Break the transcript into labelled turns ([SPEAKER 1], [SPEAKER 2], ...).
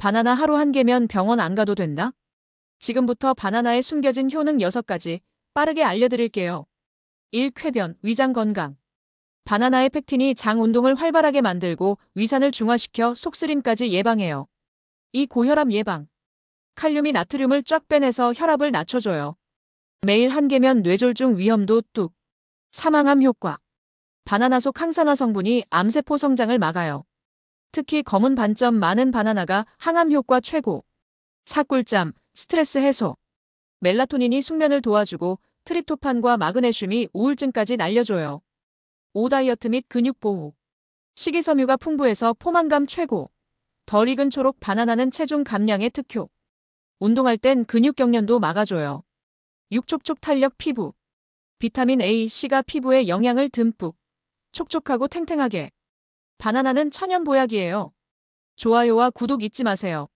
[SPEAKER 1] 바나나 하루 한 개면 병원 안 가도 된다? 지금부터 바나나에 숨겨진 효능 6가지 빠르게 알려드릴게요. 1. 쾌변, 위장 건강. 바나나의 팩틴이 장 운동을 활발하게 만들고 위산을 중화시켜 속쓰림까지 예방해요. 2. 고혈압 예방. 칼륨이 나트륨을 쫙 빼내서 혈압을 낮춰줘요. 매일 한 개면 뇌졸중 위험도 뚝. 사망암 효과. 바나나 속 항산화 성분이 암세포 성장을 막아요. 특히 검은 반점 많은 바나나가 항암 효과 최고. 사꿀잠, 스트레스 해소. 멜라토닌이 숙면을 도와주고 트립토판과 마그네슘이 우울증까지 날려줘요. 5. 다이어트 및 근육 보호. 식이섬유가 풍부해서 포만감 최고. 덜 익은 초록 바나나는 체중 감량에 특효. 운동할 땐 근육 경련도 막아줘요. 6. 촉촉 탄력 피부. 비타민 A, C가 피부에 영양을 듬뿍. 촉촉하고 탱탱하게. 바나나는 천연 보약이에요. 좋아요와 구독 잊지 마세요.